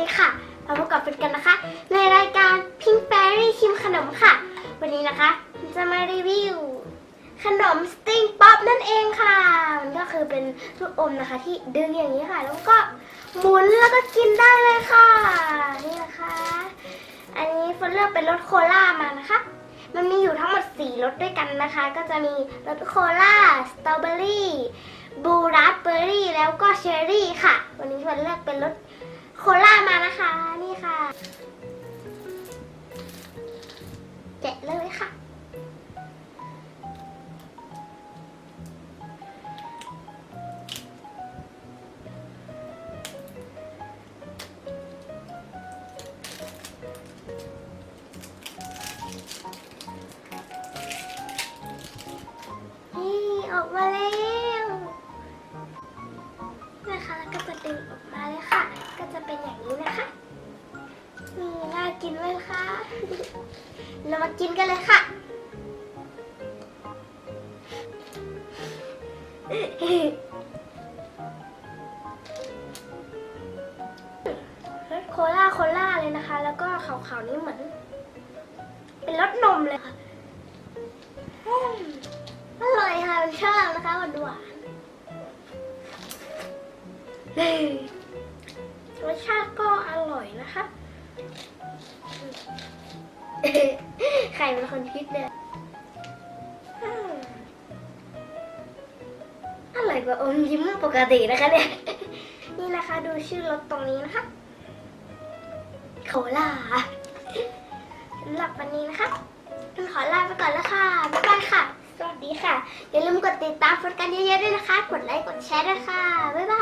ดีค่ะมาพบกับเฟินกันนะคะ ในรายการพิงแฟรี่ชิมขนมค่ะ วันนี้นะคะจะมารีวิว ขนมสติ้งป๊อปนั่นเองค่ะ มันก็คือเป็นลูกอมนะคะ ที่ดึงอย่างนี้ค่ะ แล้วก็หมุนแล้วก็กินได้เลยค่ะ นี่นะคะ อันนี้ฟินเลือกเป็นรสโคล่ามานะคะ มันมีอยู่ทั้งหมด4รสด้วยกันนะคะ ก็จะมีรสโคล่าสตรอเบอรี่บลูราสเบอร์รี่แล้วก็เชอร์รี่ค่ะ วันนี้เฟินเลือกเป็นรส โคล่ามานะคะนี่ค่ะ แกะเลยค่ะ นี่ออกมาแล้วนะคะแล้วก็จะดึงออกมาเลยค่ะ ก็จะเป็นอย่างนี้นะคะนี่น่ากินเลยค่ะเรามากินกันเลยค่ะ โคล่าโคล่าเลยนะคะ แล้วก็ขาวๆนี่เหมือน เป็นรสนมเลยค่ะอืมอร่อยค่ะชอบนะคะหวานๆ รสชาติก็อร่อยนะคะใครเป็นคนคิดเนี่ยอร่อยกว่าอมยิ้มปกตินะคะเนี่ย นี่นะคะดูชื่อรสตรงนี้นะคะโคล่าสำหรับวันนี้นะคะต้องขอลาไปก่อนแล้วค่ะ บ๊ายบายค่ะ สวัสดีค่ะ อย่าลืมกดติดตามฟันกันเยอะๆด้วยนะคะ กดไลค์ กดแชร์ด้วยค่ะ บ๊ายบาย